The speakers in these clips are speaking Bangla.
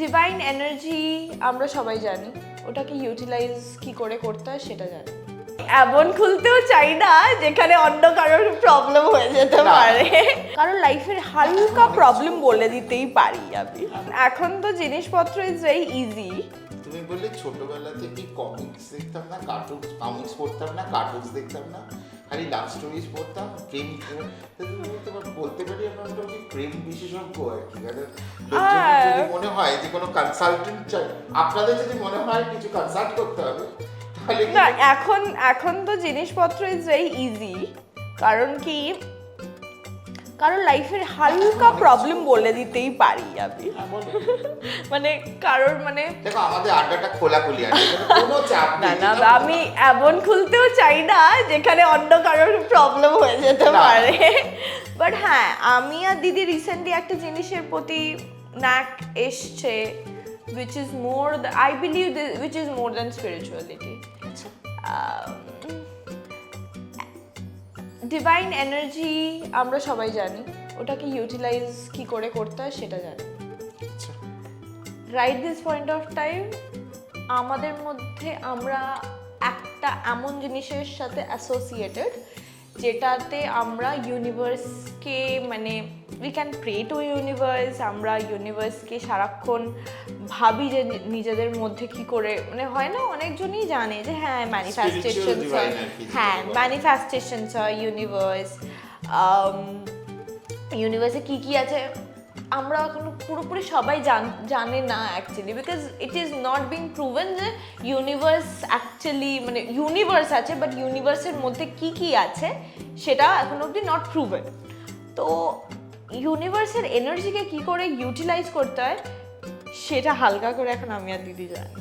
ডিভাইন এনার্জি আমরা সবাই জানি। ওটাকে ইউটিলাইজ কি করে করতে হয় সেটা জানি। এমন খুলতেও চাই না যেখানে অন্য কারোর প্রবলেম হয়ে যেতে পারে। কারণ লাইফের হালকা প্রবলেম বলে দিতেই পারি আমি। এখন তো জিনিসপত্র ইজ ভেরি ইজি তুমি বললে ছোটবেলা থেকে কমিক্স দেখতাম না কার্টুন কমিক্স পড়তাম না কার্টুনস দেখতাম না। খালি লাভ স্টোরিজ পড়তাম প্রেম বলতে পারি আমার কি প্রেম বিশেষজ্ঞ আর কি মনে হয় যে কোনো কনসালটেন্ট চাই আপনাদের যদি মনে হয় কিছু কনসাল্ট করতে হবে না এখন এখন তো জিনিসপত্র ইজ ভেরি ইজি কারণ কি কারণ লাইফের হালকা প্রবলেম বলে দিতেই পারি আমি। মানে কারোর মানে দেখো আমাদের আড্ডাটা খোলাখুলি আছে কোনো চাপ না না আমি এমন খুলতেও চাই না যেখানে অন্য কারোর প্রবলেম হয়ে যেতে পারে। বাট হ্যাঁ আমি আর দিদি রিসেন্টলি একটা জিনিসের প্রতি ন্যাক এসছে which is more I believe which is more than spirituality আচ্ছা, ডিভাইন এনার্জি আমরা সবাই জানি ওটাকে ইউটিলাইজ কি করে করতে হয় সেটা জানি। Right this point of time আমাদের মধ্যে আমরা একটা এমন জিনিসের সাথে অ্যাসোসিয়েটেড যেটাতে আমরা ইউনিভার্সকে মানে we can pray to universe আমরা ইউনিভার্সকে সারাক্ষণ ভাবি যে নিজেদের মধ্যে কি করে মানে হয় না অনেকজনই জানে যে হ্যাঁ ম্যানিফেস্টেশন হ্যাঁ বলে। ম্যানিফেস্টেশনস হয় ইউনিভার্স ইউনিভার্সে কি কি আছে আমরা এখনও পুরোপুরি সবাই জান- জানে না actually because it is not being proven যে ইউনিভার্স অ্যাকচুয়ালি মানে ইউনিভার্স আছে বাট ইউনিভার্সের মধ্যে কি কি আছে সেটা এখন অবধি নট প্রুভেন তো ইউনিভার্সের এনার্জিকে কি করে ইউটিলাইজ করতে হয় সেটা হালকা করে এখন আমি আর দিদি জানি।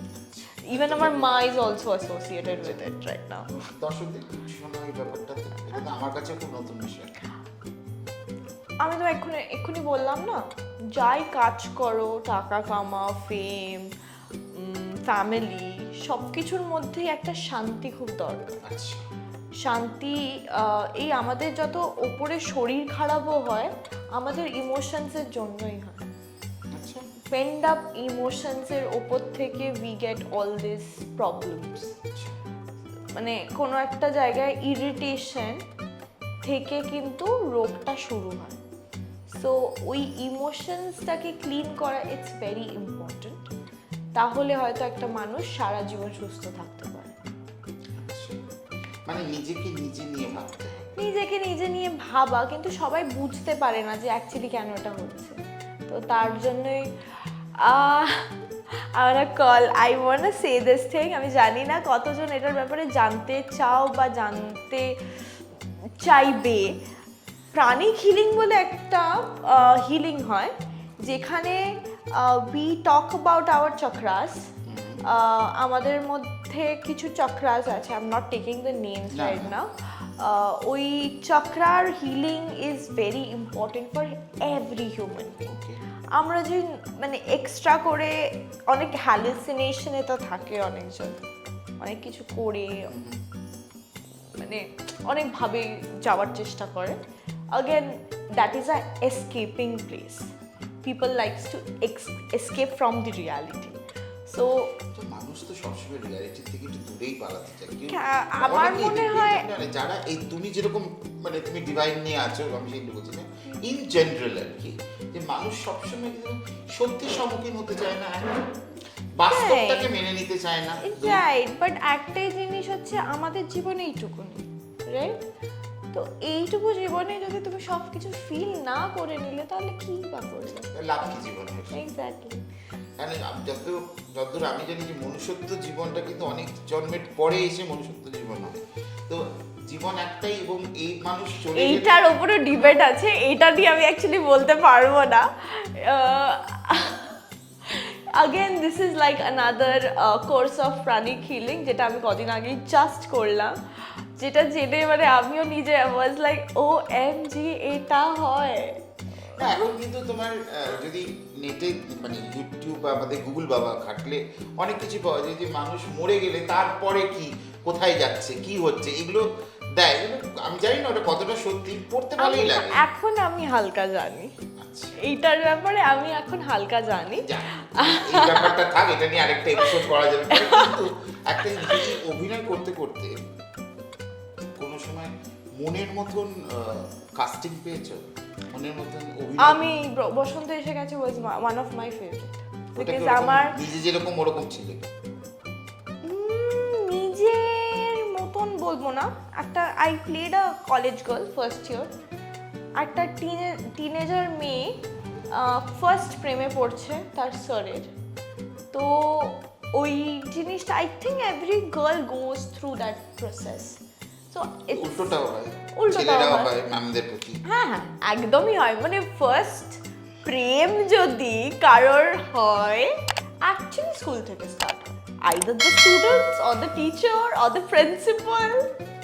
ইভেন আমার মা is also associated with it right now দর্শকদের কি শোনো এই ব্যাপারটা। আমার কাছে খুব নতুন বিষয়। আমি তো এক্ষুনি এক্ষুনি বললাম না যাই কাজ করো টাকা কামাও ফেম ফ্যামিলি সব কিছুর মধ্যেই একটা শান্তি খুব দরকার। আচ্ছা। শান্তি আহ, এই আমাদের যত ওপরে শরীর খারাপও হয় আমাদের ইমোশনসের জন্যই হয়। পেন্ড আপ ইমোশনসের ওপর থেকে we get all this problems. মানে কোনো একটা জায়গায় ইরিটেশন থেকে কিন্তু রোগটা শুরু হয় সো ওই ইমোশনসটাকে ক্লিন করা ইটস ভেরি ইম্পর্ট্যান্ট তাহলে হয়তো একটা মানুষ সারা জীবন সুস্থ থাকতে পারে। মানে নিজেকে নিজে নিয়ে ভাবতে নিজেকে নিজে নিয়ে ভাবা কিন্তু সবাই বুঝতে পারে না যে অ্যাকচুয়ালি কেন এটা হচ্ছে তো তার জন্যই আমার call I want say this thing আমি জানি না কতজন এটার ব্যাপারে জানতে চাও বা জানতে চাইবে। প্রাণিক হিলিং বলে একটা হিলিং হয় যেখানে we talk about our chakras আমাদের মধ্যে কিছু চক্রাস আছে I am not taking the names right না। নাও ওই চক্রার healing is very important for every human being আমরা যে মানে এক্সট্রা করে অনেক হ্যালুসিনেশনে তো থাকে অনেকজন। অনেক কিছু করে মানে অনেকভাবে যাওয়ার চেষ্টা করে। Again that is a escaping place people likes to escape from the reality so মানুষ তো সবসময় রিয়ালিটি থেকে একটু দূরেই পালাতে চায়। আমার মনে হয়- যারা এই তুমি যেরকম মানে তুমি ডিভাইন নিয়ে আছো আমি সেগুলো বলছি না ইন জেনারেল আর কি যে মানুষ সবসময় কিন্তু সত্যির সম্মুখীন হতে চায় না বাস্তবটাকে মেনে নিতে চায় না। রাইট বাট একটাই জিনিস হচ্ছে আমাদের জীবনে এইটুকুনি রাইট তো এইটুকু জীবনে যদি তুমি সব কিছু ফিল না করে নিলে তাহলে কি বা করলে লাভ কি জীবনে? এক্স্যাক্টলি যতদূর আমি জানি যে মনুষ্যত্ব জীবনটা কিন্তু অনেক জন্মের পরে এসে মনুষ্যত্ব জীবন হয়। জীবন একটাই এবং এই মানুষ চলে এইটার উপরে ডিবেট আছে এইটা নিয়ে আমি অ্যাকচুয়ালি বলতে পারব না। Again this is like another course of pranic healing যেটা আমি কদিন আগে জাস্ট করলাম যেটা জেনে মানে আমিও নিজে was like O M G এটা হয়। না এখন কিন্তু তোমার যদি নেটে মানে ইউটিউব বা আমাদের গুগল বাবা খাটলে অনেক কিছু পাওয়া যায় যে মানুষ মরে গেলে তারপরে কি কোথায় যাচ্ছে কি হচ্ছে এগুলো দেয় আমি জানি না ওটা কতটা সত্যি পড়তে ভালোই লাগে। এখন আমি হালকা জানি। আচ্ছা। এইটার ব্যাপারে আমি এখন হালকা জানি। এই ব্যাপারটা থাক এটা নিয়ে আরেকটা এপিসোড করা যাবে। কিন্তু একটা জিনিস, অভিনয় করতে করতে কোনো সময় মনের মতন কাস্টিং পেয়েছ? মনের মতন আমি Basanta Eshe Geche was one of my favourite because আমার নিজে যেরকম ওরকম ছিল। বলব না। একটা I played a college girl first year একটা টিনে টিনেজার মেয়ে ফার্স্ট প্রেমে পড়ছে তার স্যারের তো ওই জিনিসটা I think every girl goes through that process so উল্টোটাও হয়। উল্টোটাও ম্যামদের প্রতি। হ্যাঁ হ্যাঁ একদমই হয়। মানে ফার্স্ট প্রেম যদি কারোর হয় অ্যাকচুয়ালি স্কুল থেকে স্টার্ট হয়। either the students or the teacher or the principal.